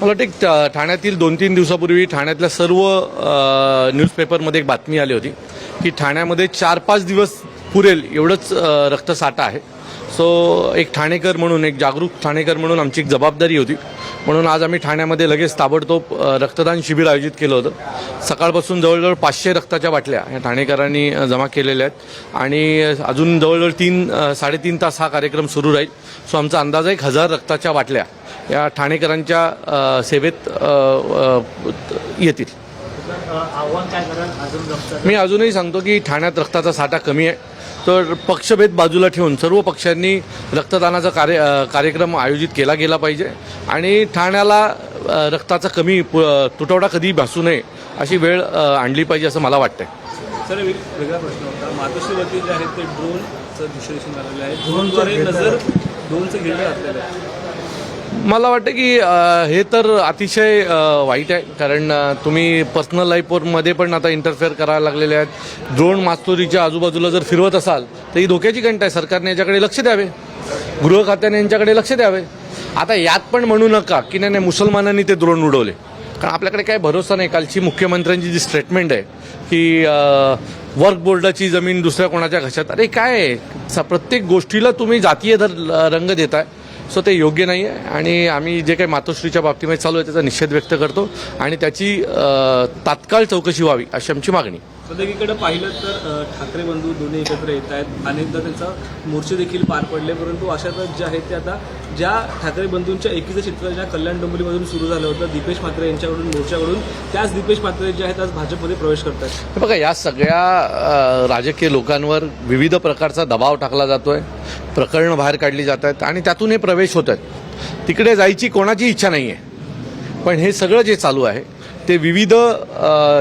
मला वाटतं ठा- ठाण्यातील दोन तीन दिवसापूर्वी ठाण्यातल्या सर्व न्यूजपेपरमध्ये एक बातमी आली होती की ठाण्यामध्ये चार पाच दिवस पुरेल एवढंच रक्तसाठा आहे. सो एक ठाणेकर म्हणून एक जागरूक ठाणेकर म्हणून आमची एक जबाबदारी होती. म्हणून आज आम्ही ठाण्यामध्ये लगेच ताबडतोब रक्तदान शिबिर आयोजित केलं होतं. सकाळपासून जवळजवळ पाचशे रक्ताच्या बाटल्या या ठाणेकरांनी जमा केलेल्या आहेत. आणि अजून जवळजवळ तीन साडेतीन तास हा कार्यक्रम सुरू राहील. सो आमचा अंदाज आहे एक हजार रक्ताच्या बाटल्या या ठाणेकरांच्या सेवेत येतील. मी अजूनही सांगतो की ठाण्यात रक्ताचा साठा कमी आहे. तर पक्षभेद बाजूला ठेवून सर्व पक्षांनी रक्तदानाचा कार्य कार्यक्रम आयोजित केला गेला पाहिजे आणि ठाण्याला रक्ताचा कमी तुटवडा कधी भासू नये अशी वेळ आणली पाहिजे असं मला वाटतंय. सर एक वेगळा प्रश्न होता. मातोश्रीवरती जे आहेत ते ड्रोनचं विश्लेषण झालेलं आहे ड्रोनद्वारे नजर ड्रोनचं घेणं घातलेलं आहे. मला वाटतं की हे तर अतिशय वाईट आहे. कारण तुम्ही पर्सनल लाईफमध्ये पण आता इंटरफेअर करायला लागलेले आहेत. ड्रोन मास्तुरीच्या आजूबाजूला जर फिरवत असाल तर ही धोक्याची घंटा आहे. सरकारने याच्याकडे लक्ष द्यावे. गृह खात्याने यांच्याकडे लक्ष द्यावे. आता यात पण म्हणू नका की नाही नाही मुसलमानांनी ते ड्रोन उडवले. कारण आपल्याकडे काय भरोसा नाही. कालची मुख्यमंत्र्यांची जी स्टेटमेंट आहे की वर्क बोर्डाची जमीन दुसऱ्या कोणाच्या घशात. अरे काय आहे? प्रत्येक गोष्टीला तुम्ही जातीय रंग देताय. सो ते योग्य नाही आहे आणि आम्ही जे काही मातोश्रीच्या बाबतीमध्ये चालू आहे त्याचा निषेध व्यक्त करतो. आणि त्याची तात्काळ चौकशी व्हावी अशी आमची मागणी. सध्याकडे पाहिलं तर ठाकरे बंधू दोन्ही एकत्र येत आहेत. अनेकदा त्यांचा मोर्चे देखील पार पडले परंतु अशातच जे आहेत ते आता ज्या ठाकरे बंधूंच्या एकीचं चित्र ज्या कल्याण डोंबिवलीमधून सुरू झालं होतं दीपेश म्हात्रे यांच्याकडून मोर्चाकडून त्याच दीपेश म्हात्रे जे आहेत आज भाजपमध्ये प्रवेश करतात बघा या सगळ्या राजकीय लोकांवर विविध प्रकारचा दबाव टाकला जातोय प्रकरणं बाहेर काढली जात आहेत आणि त्यातून हे प्रवेश होत आहेत तिकडे जायची कोणाची इच्छा नाही आहे पण हे सगळं जे चालू आहे ते विविध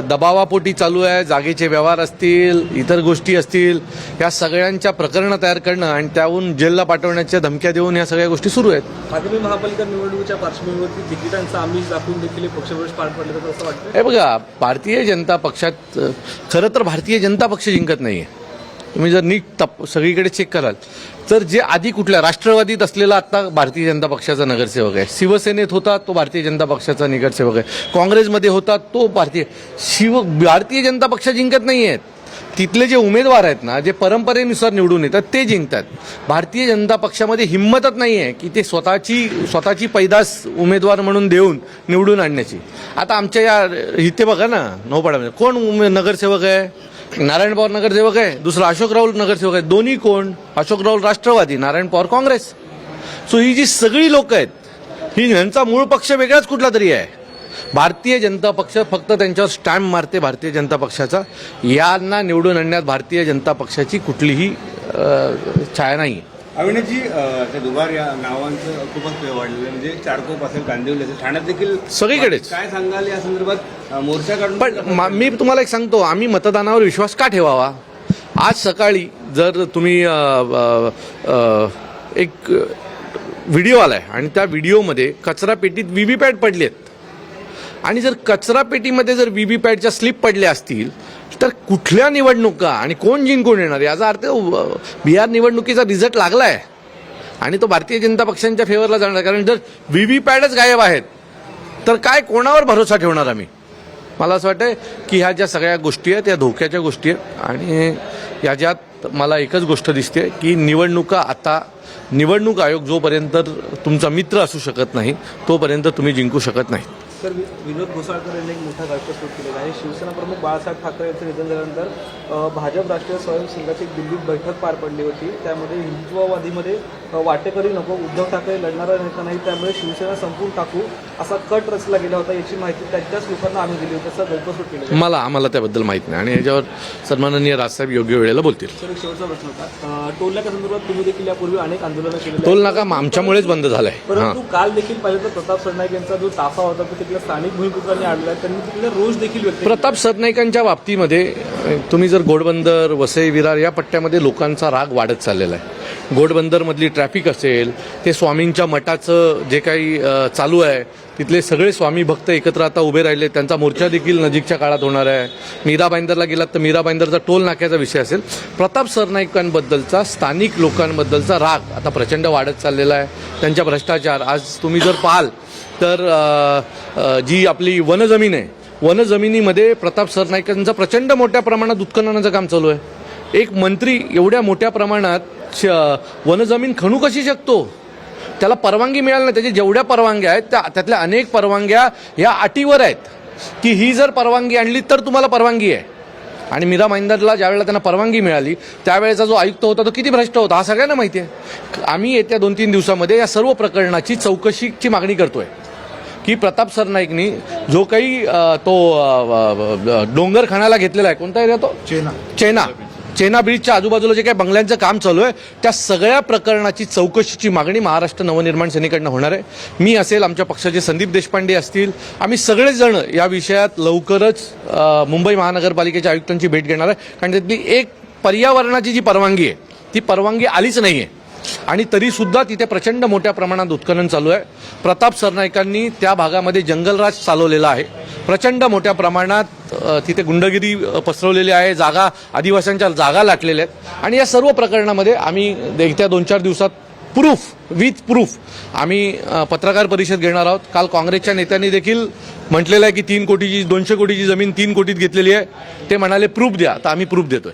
दबावापोटी चालू आहे. जागेचे व्यवहार असतील इतर गोष्टी असतील या सगळ्यांच्या प्रकरणं तयार करणं आणि त्याहून जेलला पाठवण्याच्या धमक्या देऊन या सगळ्या गोष्टी सुरू आहेत. आगामी महापालिका निवडणुकीच्या पार्श्वभूमीवरती तिकिटांचा आमिष दाखवून देखील पक्षप्रवेश पार पडले तर असं वाटतं हे बघा भारतीय जनता पक्षात खरं तर भारतीय जनता पक्ष जिंकत नाहीये. तुम्ही जर नीट तप सगळीकडे चेक कराल. तर जे आधी कुठल्या राष्ट्रवादीत असलेला आता भारतीय जनता पक्षाचा नगरसेवक आहे. शिवसेनेत होता तो भारतीय जनता पक्षाचा नगरसेवक आहे. काँग्रेसमध्ये होता तो भारतीय शिव भारतीय जनता पक्ष जिंकत नाही आहेत तिथले जे उमेदवार आहेत ना जे परंपरेनुसार निवडून येतात ते जिंकतात. भारतीय जनता पक्षामध्ये हिंमतच नाही आहे की ते स्वतःची स्वतःची पैदास उमेदवार म्हणून देऊन निवडून आणण्याची. आता आमच्या या इथे बघा ना नौपाड्यामध्ये कोण उमे- नगरसेवक आहे? नारायण पवार नगरसेवक आहे दुसरा अशोक राहुल नगरसेवक आहे. दोन्ही कोण? अशोक राहुल राष्ट्रवादी नारायण पवार काँग्रेस. सो ही जी सगळी लोक आहेत ही यांचा मूळ पक्ष वेगळाच कुठला तरी आहे. भारतीय जनता पक्ष फक्त त्यांच्यावर स्टॅम्प मारते भारतीय जनता पक्षाचा. यांना निवडून आणण्यात भारतीय जनता पक्षाची कुठलीही छाया नाही आहे अविनाशजी त्या दुबार या नावांचं खूपच वाढलेलं. म्हणजे चारकोप असेल कांदिवली असेल ठाण्यात देखील सगळीकडेच. काय सांगाल या संदर्भात मोर्चा काढून पण मा- मी तुम्हाला एक सांगतो आम्ही मतदानावर विश्वास का ठेवावा आज सकाळी जर तुम्ही अ, अ, अ, एक व्हिडिओ आलाय आणि त्या व्हिडिओमध्ये कचरा पेटीत व्हीव्हीपॅट पडलेत आणि जर कचरा पेटीमध्ये जर पॅटच्या स्लिप पडल्या असतील तर कुठल्या निवडणुका आणि कोण जिंकून येणार? याचा अर्थ बिहार निवडणुकीचा रिझल्ट लागला आहे आणि तो भारतीय जनता पक्षांच्या फेवरला जाणार. कारण जर व्हीव्हीपॅटच गायब आहेत तर काय कोणावर भरोसा ठेवणार आम्ही? मला असं वाटतं की ह्या ज्या सगळ्या गोष्टी आहेत या धोक्याच्या गोष्टी आहेत आणि याच्यात मला एकच गोष्ट दिसते की निवडणुका आता निवडणूक आयोग जोपर्यंत तुमचा मित्र असू शकत नाही तोपर्यंत तुम्ही जिंकू शकत नाही तर विनोद घोसाळकर यांनी एक मोठा गटप्रस्तुत केलेला आहे. शिवसेना प्रमुख बाळासाहेब ठाकरे यांचं निधन झाल्यानंतर भाजप राष्ट्रीय स्वयंसेवकाची एक दिल्लीत बैठक पार पडली होती. त्यामध्ये हिंदुत्ववादीमध्ये वाटेकरी नको उद्धव ठाकरे लढणारा नेता नाही त्यामुळे शिवसेना संपून टाकू असा कट रचला गेला होता याची माहिती त्यांच्याच लोकांना आम्ही दिली होती. असं गटप्रस्तुत केलं. मला आम्हाला त्याबद्दल माहीत नाही. आणि याच्यावर सन्माननीय राजसाहेब योग्य वेळेला बोलतील. सर एक शेवटचा प्रश्न होता. टोलनाक्या संदर्भात तुम्ही देखील यापूर्वी अनेक आंदोलनं आहेत. टोल नाका आमच्यामुळेच बंद झालाय. परंतु काल देखील पाहिलं तर प्रताप सरनाईक यांचा जो ताफा होता तो तिथल्या स्थानिक भूमिपुत्रांनी आणला त्यांनी तिथले रोष देखील व्यक्त प्रताप सरनाईकांच्या बाबतीमध्ये तुम्ही जर घोडबंदर वसई विरार या पट्ट्यामध्ये लोकांचा राग वाढत चाललेला आहे. घोडबंदरमधली ट्रॅफिक असेल ते स्वामींच्या मठाचं जे काही चालू आहे तिथले सगळे स्वामी भक्त एकत्र आता उभे राहिले त्यांचा मोर्चा देखील नजीकच्या काळात होणार आहे. मीरा बाईंदरला गेलात तर मीरा बाईंदरचा टोल नाक्याचा विषय असेल. प्रताप सरनाईकांबद्दलचा स्थानिक लोकांबद्दलचा राग आता प्रचंड वाढत चाललेला आहे. त्यांच्या भ्रष्टाचार आज तुम्ही जर पाहाल तर जी आपली वनजमीन आहे वनजमिनीमध्ये प्रताप सरनाईकांचं प्रचंड मोठ्या प्रमाणात उत्खननाचं काम चालू आहे. एक मंत्री एवढ्या मोठ्या प्रमाणात श- वनजमीन खणू कशी शकतो? त्याला परवानगी मिळाली नाही. त्याच्या जेवढ्या परवानग्या आहेत त्या त्यातल्या अनेक परवानग्या या अटीवर आहेत. की ही जर परवानगी आणली तर तुम्हाला परवानगी आहे. आणि मीरा महिंदरला ज्यावेळेला त्यांना परवानगी मिळाली त्यावेळेचा जो आयुक्त होता तो किती भ्रष्ट होता हा सगळ्यांना माहिती आहे. आम्ही येत्या दोन तीन दिवसामध्ये या सर्व प्रकरणाची चौकशीची मागणी करतोय. की प्रताप सरनाईकनी जो काही तो डोंगर खाण्याला घेतलेला आहे. कोणता एरिया तो? चेना. चेना. चेना ब्रिजच्या आजूबाजूला जे काही बंगल्यांचं काम चालू आहे त्या सगळ्या प्रकरणाची चौकशीची मागणी महाराष्ट्र नवनिर्माण सेनेकडनं होणार आहे. मी असेल आमच्या पक्षाचे संदीप देशपांडे असतील आम्ही सगळेच जण या विषयात लवकरच मुंबई महानगरपालिकेच्या आयुक्तांची भेट घेणार आहे. कारण त्यातली एक पर्यावरणाची जी परवानगी आहे ती परवानगी आलीच नाही आहे आणि तरीसुद्धा तिथे प्रचंड मोठ्या प्रमाणात उत्खनन चालू आहे. प्रताप सरनाईकांनी त्या भागामध्ये जंगलराज चालवलेला आहे. प्रचंड मोठ्या प्रमाणात तिथे गुंडगिरी पसरवलेली आहे जागा आदिवासींच्या जागा लाटलेल्या आहेत. आणि या सर्व प्रकरणामध्ये आम्ही देखत्या दोन चार दिवसात प्रूफ विथ प्रूफ आम्ही पत्रकार परिषद घेणार आहोत. काल काँग्रेसच्या नेत्यांनी देखील म्हटलेलं आहे की तीन कोटीची दोनशे कोटीची जमीन तीन कोटीत घेतलेली आहे. ते म्हणाले प्रूफ द्या. तर आम्ही प्रूफ देतोय.